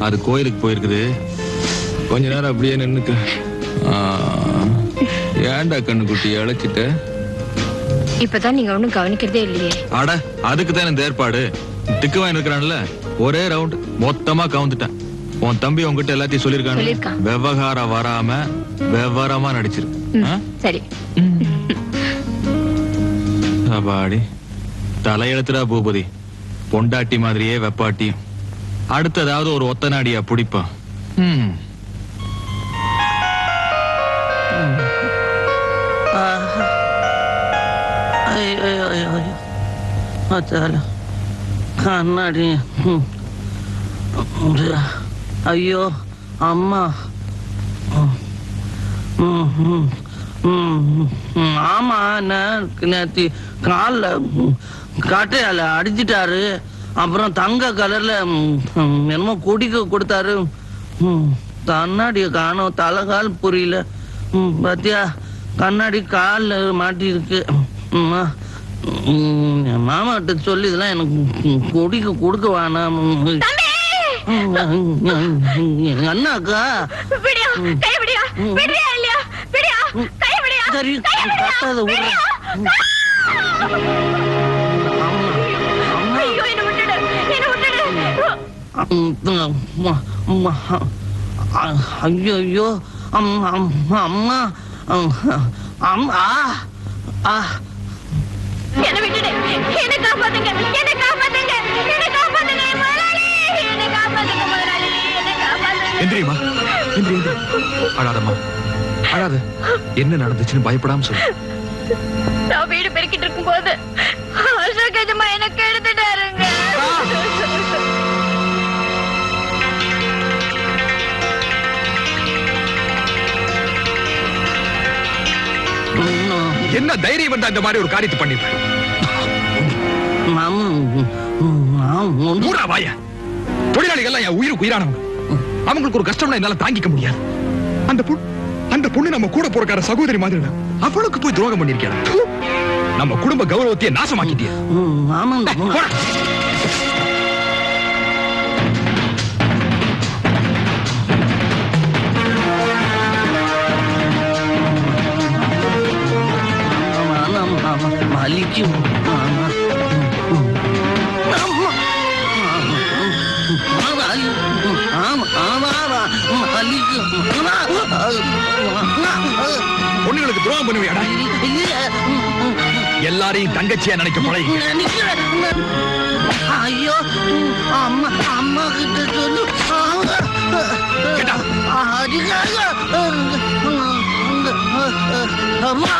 அது கோயிலுக்கு போயிருக்குது. கொஞ்ச நேரம் அப்படியே நின்னுக்க. ஆ, ஏன்டா கண்ணுக்குட்டி இழைச்சிட்ட இப்பதான் நீங்க ஒண்ணும் கவனிக்கிறதே இல்லையே. அட அதுக்கு தான் இந்த ஏற்பாடு. திக்கு வாங்கி இருக்கிறான்ல ஒரே ரவுண்ட் மொத்தமா கவுந்துட்டேன். உன் தம்பி உன்கிட்ட எல்லாத்தையும் சொல்லியிருக்கான். விவகாரம் வராம விவரமா நடிச்சிருக்கு? சரி. அப்பாடி. தலையெழுத்துடா பூபதி. பொண்டாட்டி மாதிரியே வெப்பாட்டி அடுத்ததாவது ஒரு ஒத்த நாடியா பிடிப்பான் ம். கண்ணாடி. ம். ஐயோ அம்மா. ஆமா நேத்தி காலில் கட்டையால அடிச்சிட்டாரு அப்புறம் தங்க கலர்ல என்னமோ குடிக்க கொடுத்தாரு. கண்ணாடிய காணோம். தலைகால் புரியல. பாத்தியா கண்ணாடி காலில் மாட்டி இருக்கு ம், ஆ. ம், என் மாமா கிட்ட சொல்லி இதெல்லாம் எனக்கு குடிக்க கொடுக்க வேணாம். அண்ணாக்கா? சரி கத்தாத ஐயோ அம்மா அம்மா அம்மா ஆ என்ன விட்டுடு. என்ன காப்பாத்துங்க. என்ன காப்பாத்துங்க. என்ன காப்பாத்துங்க என் முதலாளி. என்ன காப்பாத்துங்க முதலாளி. என்ன காப்பாத்துங்க. எந்திரிம்மா. எந்திரி எந்திரி. அழாதம்மா. அழாத. என்ன நடந்துச்சுன்னு பயப்படாம சொல்லு. நான் வீடு பெருக்கிட்டு இருக்கும்போது அசோக் எஜமா எனக்கு எடுத்துட்டாருங்க என்ன தைரியம் வந்தா இந்த மாதிரி ஒரு காரியத்தை பண்ணிருப்பேன் மூடா வாய. தொழிலாளிகள் என் உயிருக்கு உயிரானவங்க. அவங்களுக்கு ஒரு கஷ்டம்னா என்னால தாங்கிக்க முடியாது. அந்த பொண்ணு அந்த பொண்ணு நம்ம கூட போறக்கார சகோதரி மாதிரி அவளுக்கு போய் துரோகம் பண்ணிருக்கேன் நம்ம குடும்ப கௌரவத்தையே நாசமாக்கிட்டியா. வலிக்கும். பொண்ணுங்களுக்கு துரோகம் பண்ணுவியாடா? எல்லாரையும் தங்கச்சியா நினைக்க பழகி ஐயோ. அம்மா அம்மா கிட்ட சொல்லு? அதுக்காக அம்மா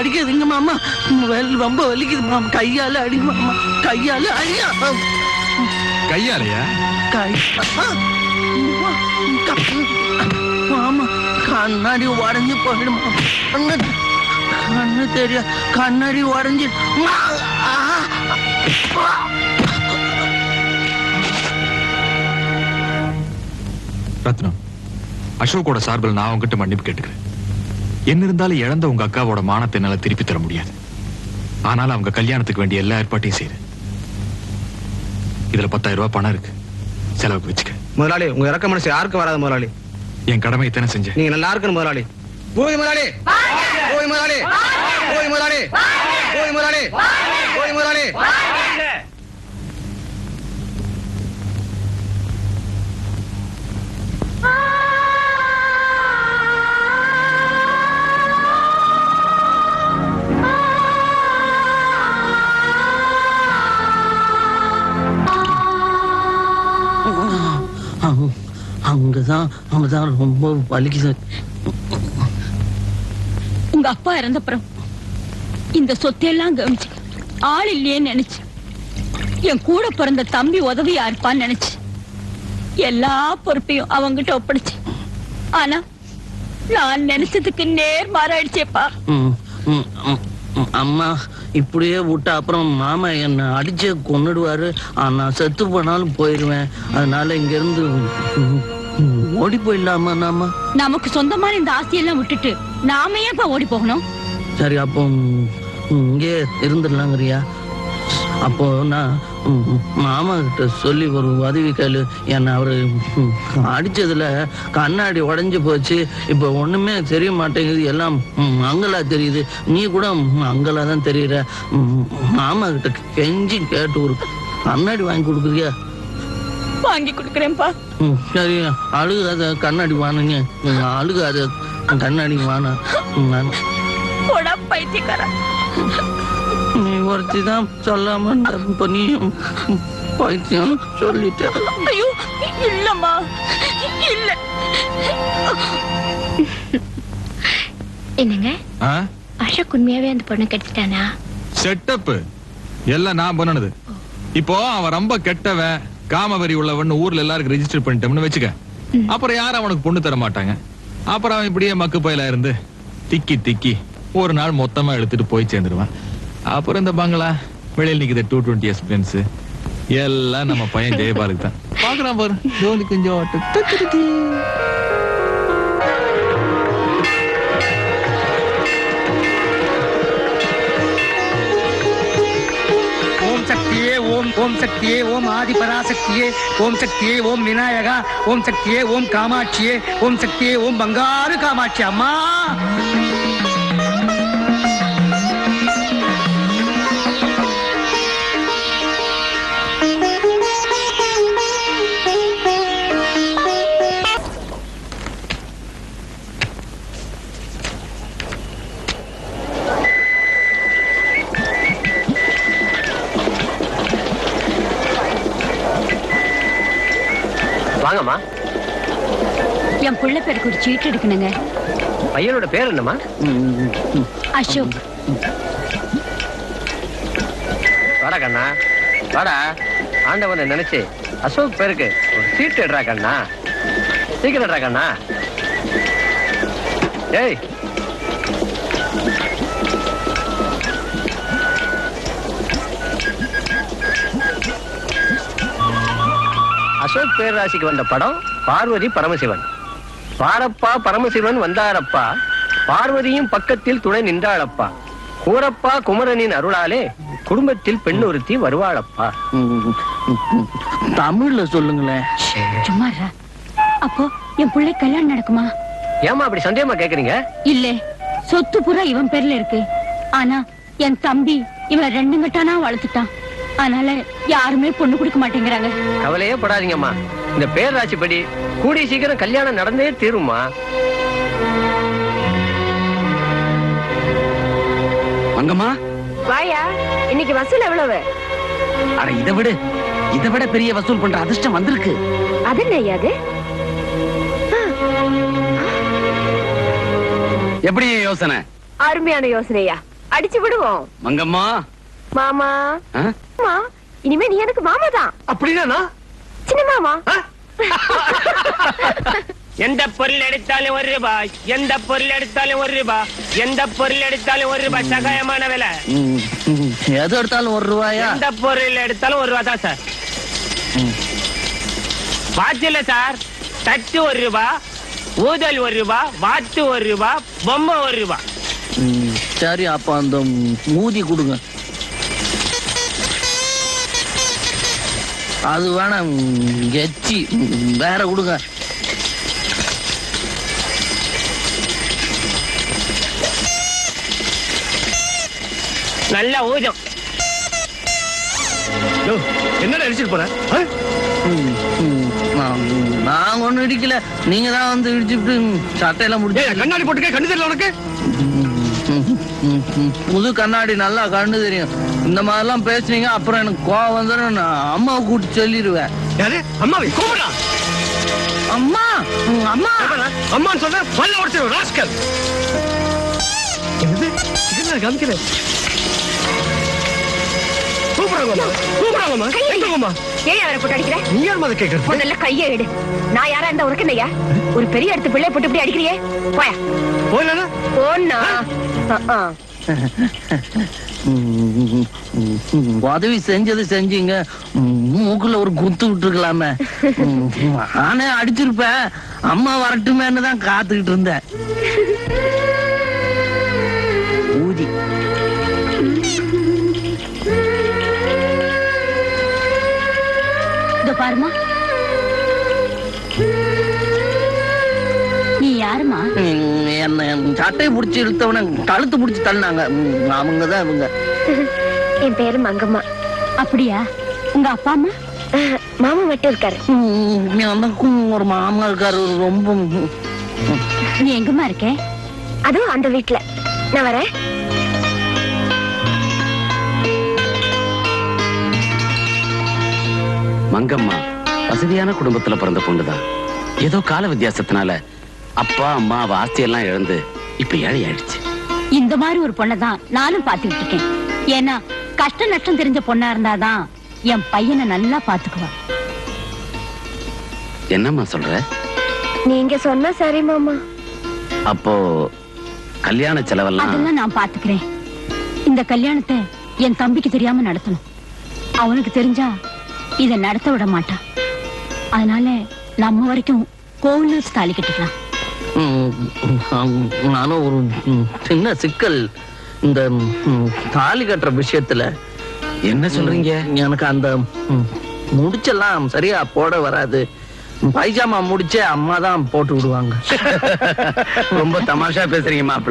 அடிக்காதீங்க மாமா. ரொம்ப வலிக்குது மாமா. கையால அடிங்க மாமா. கையால அடியா கையாலையா? கை மாமா கண்ணாடி உடஞ்சு போயிடும் கண்ணு தெரியா கண்ணாடி உடஞ்சு ரத்னம் அசோக்கோட சார்பில் நான் உங்ககிட்ட மன்னிப்பு கேட்டுக்கிறேன். என்ன இருந்தாலும் இழந்த உங்க அக்காவோட மானத்தை என்னால திருப்பி தர முடியாது. ஆனாலும் அவங்க கல்யாணத்துக்கு வேண்டிய எல்லா ஏற்பாட்டையும் செய்றேன் இதுல பத்தாயிரம் ரூபாய் பணம் இருக்கு. செலவுக்கு வச்சுக்க. முதலாளி உங்க இறக்க மனசு யாருக்கு வராது முதலாளி? என் கடமை தானே செஞ்சேன். நீங்க நல்லா இருக்கணும் முதலாளி. போய் முதலாளி. போய் முதலாளி. போய் முதலாளி. போய் முதலாளி. போய் முதலாளி. அங்கதான் ரொம்ப வலிக்குது. உங்க அப்பா இறந்தப்புறம் இந்த சொத்தையெல்லாம் கவனிச்சு ஆள் இல்லையேன்னு நினைச்சு என் கூட பிறந்த தம்பி உதவியா இருப்பான்னு நினைச்சு எல்லா பொறுப்பையும் அவங்கிட்ட ஒப்படைச்சு. ஆனா நான் நினைச்சதுக்கு நேர் மாறாயிடுச்சேப்பா. அம்மா இப்படியே விட்டா அப்புறம் மாமா என்னை அடிச்சு கொன்னுடுவாரு. நான் செத்து போனாலும் போயிடுவேன் அதனால இங்க இருந்து ஓடி போயிடலாமா நாம? நமக்கு சொந்தமான இந்த ஆசையெல்லாம் விட்டுட்டு நாம ஏன்ப்பா ஓடி போகணும்? சரி அப்போ இங்கே இருந்துடலாங்கிறியா? அப்போ நான் மாமா கிட்ட சொல்லி ஒரு உதவி கேளு. என்னை அவரு அடிச்சதுல கண்ணாடி உடைஞ்சு போச்சு. இப்போ ஒண்ணுமே தெரிய மாட்டேங்குது. எல்லாம் மங்களா தெரியுது. நீ கூட மங்களா தான் தெரியுற. மாமா கிட்ட கெஞ்சி கேட்டு ஒரு கண்ணாடி வாங்கி கொடுக்குறியா? வாங்கி கொடுக்குறேன்ப்பா. சரி அழுகாத கண்ணாடி வானுங்க அழுகாத கண்ணாடி வானா போடா பைத்தியக்காரா. நீ ஒருத்தி தான் சொல்லாம. இப்ப நீ பைத்தியம் சொல்லிட்ட. ஐயோ இல்லம்மா. இல்ல. என்னங்க? அசோக் உண்மையாவே அந்த பொண்ணை கெடுத்துட்டானா? செட்டப் எல்லாம் நான் பண்ணுனது. இப்போ அவன் ரொம்ப கெட்டவன். காமவெறி உள்ளவன் ஊர்ல எல்லாருக்கும் ரெஜிஸ்டர் பண்ணிட்டோம்னு வச்சுக்க. அப்புறம் யாரும் அவனுக்கு பொண்ணு தர மாட்டாங்க. அப்புறம் அவன் இப்படியே மக்கு பயிலா இருந்து திக்கி திக்கி ஒரு நாள் மொத்தமா எடுத்துட்டு போய் சேர்ந்துருவான். அப்புறம் இந்த பங்களா வெளியில் நிக்குது டூ டுவெண்ட்டி எக்ஸ்பீரியன்ஸ் எல்லாம் நம்ம பையன் ஜெயபாலுக்கு தான். பாக்குறான் பாரு ஜோலி கொஞ்சம் ஓம் சக்தியே ஓம் ஆதி பராசக்தியே ஓம் சக்தியே ஓம் விநாயகா ஓம் சக்தியே ஓம் காமாட்சியே ஓம் சக்தியே ஓம் பங்காறு காமாட்சி அம்மா. என் புள்ள பேருக்கு ஒரு சீட்டு எடுக்கணுங்க. பையனோட பேர் என்னம்மா? அசோக். வாடா கண்ணா. வாடா. ஆண்டவனை நினைச்சு அசோக் பேருக்கு ஒரு சீட் எடுறா கண்ணா. சீக்கிரம் எடுறா கண்ணா. ஏய். அசோக் பேரராசிக்கு வந்த படம் பார்வதி பரமசிவன். பாரப்பா பரமசிவன் வந்தாரப்பா. பார்வதியும் பக்கத்தில் துணை நின்றாளப்பா. கூரப்பா குமரனின் அருளாலே குடும்பத்தில் பெண் ஒருத்தி வருவாளப்பா. தமிழ்ல சொல்லுங்களேன். சும்மா. அப்போ என் புள்ளை கல்யாணம் நடக்குமா? ஏமா அப்படி சந்தேகமா கேக்குறீங்க? இல்ல. சொத்து பூரா இவன் பேர்ல இருக்கு. ஆனா என் தம்பி இவன் ரெண்டு கட்டானா வளர்த்துட்டான். அதனால யாருமே பொண்ணு கொடுக்க மாட்டேங்கிறாங்க. கவலையே படாதீங்கம்மா. இந்த பேரராசிப்படி கூடிய சீக்கிரம் கல்யாணம் நடந்தே தீரும்மா. மங்கம்மா? வாயா இன்னைக்கு வசூல் எவ்வளவு? அட இதை விடு. இதை விட பெரிய வசூல் பண்ற அதிர்ஷ்டம் வந்திருக்கு. அது என்ன அது? எப்படி யோசனை? அருமையான யோசனையா அடிச்சு விடுவோம். மங்கம்மா? மாமா? மாமா இனிமே நீ எனக்கு மாமா தான். அப்படின்னா சின்ன மாமா. எந்த பொருள் எடுத்தாலும் ஒரு ரூபாய் எந்த பொருள் எடுத்தாலும் ஒரு ரூபாய் எந்த பொருள் எடுத்தாலும் ஒரு ரூபாய் சகாயமான விலை. எது எடுத்தாலும் ஒரு ரூபாயா? எந்த பொருள் எடுத்தாலும் ஒரு ரூபாய் தான் சார். வாட்ச் இல்ல சார் தட்டு ஒரு ரூபாய் ஊதல் ஒரு ரூபாய் வாத்து ஒரு ரூபாய் பொம்மை ஒரு ரூபாய் ம், சரி அப்ப அந்த மூதி கொடுங்க. அது வேணாம் எச்சி வேற கொடுங்க. நல்ல ஊதம் என்னடா அடிச்சிட்டு போற? நான் ஒண்ணும் இடிக்கல. நீங்க தான் வந்து இடிச்சுட்டு சட்டையெல்லாம் முடிச்சு கண்ணாடி போட்டுக்க கண்ணு தெரியல உனக்கு? புது கண்ணாடி நல்லா கண்ணு தெரியும். இந்த மாதிரிலாம் பேசுனீங்க அப்புறம் எனக்கு கோவம் வந்துடும் நான் அம்மாவை கூட்டி சொல்லிடுவேன். யாரு? அம்மாவை? கூப்பிடா அம்மா அம்மா. அம்மான்னு சொன்ன பல்ல உடச்சு ராஸ்கல். என்னது? என்ன காமிக்கிறேன் கூப்பிடுறாங்கம்மா. கூப்பிடுறாங்கம்மா. எங்கம்மா ஏன் அவரை போட்டு அடிக்கிற? நீ யார் அதை கேட்கறது முதல்ல கையை எடு. நான் யாரா இருந்தா உனக்கு என்னய்யா? ஒரு பெரிய இடத்து பிள்ளை போட்டு இப்படி அடிக்கிறியே? போயா. போயிலனா போன்னா உதவி செஞ்சது செஞ்சீங்க மூக்குல ஒரு குத்து விட்டுருக்கலாமே நானே அடிச்சிருப்பேன் அம்மா வரட்டுமேன்னு தான் காத்துக்கிட்டு இருந்தேன் ஊதி பாருமா சட்டையை பிடிச்சி இழுத்தவன கழுத்து பிடிச்சி தள்ளினாங்க. அவங்க தான் இவங்க. என் பேரு மங்கம்மா. அப்படியா? உங்க அப்பா அம்மா? மாமா மட்டும் இருக்காரு. ஒரு மாமா இருக்காரு ரொம்ப நீ எங்கம்மா இருக்கே? அதுவும் அந்த வீட்ல. நான் வரேன். மங்கம்மா வசதியான குடும்பத்துல பிறந்த பொண்ணுதான். ஏதோ கால வித்தியாசத்தினால அப்பா அம்மா அவ ஆஸ்தியெல்லாம் இழந்து இப்ப ஏழை ஆயிடுச்சு. இந்த மாதிரி ஒரு பொண்ணை தான் நானும் பாத்துக்கிட்டு இருக்கேன். ஏன்னா கஷ்ட நஷ்டம் தெரிஞ்ச பொண்ணா இருந்தாதான் என் பையனை நல்லா பாத்துக்குவா என்னம்மா சொல்ற? நீங்க சொன்னா சரி மாமா. அப்போ கல்யாண செலவெல்லாம் அதெல்லாம் நான் பாத்துக்கிறேன் இந்த கல்யாணத்தை என் தம்பிக்கு தெரியாம நடத்தணும். அவனுக்கு தெரிஞ்சா இத நடத்த விட மாட்டான். அதனால நம்ம வரைக்கும் கோவில் தாலி கட்டிக்கலாம் நானும் ஒரு சின்ன சிக்கல். இந்த தாலி கட்டுற விஷயத்துல. என்ன சொல்றீங்க? எனக்கு அந்த முடிச்செல்லாம் சரியா போட வராது. பைஜாமா முடிச்சே அம்மா தான் போட்டு விடுவாங்க. ரொம்ப தமாஷா பேசுறீங்க மாப்பிள்ள.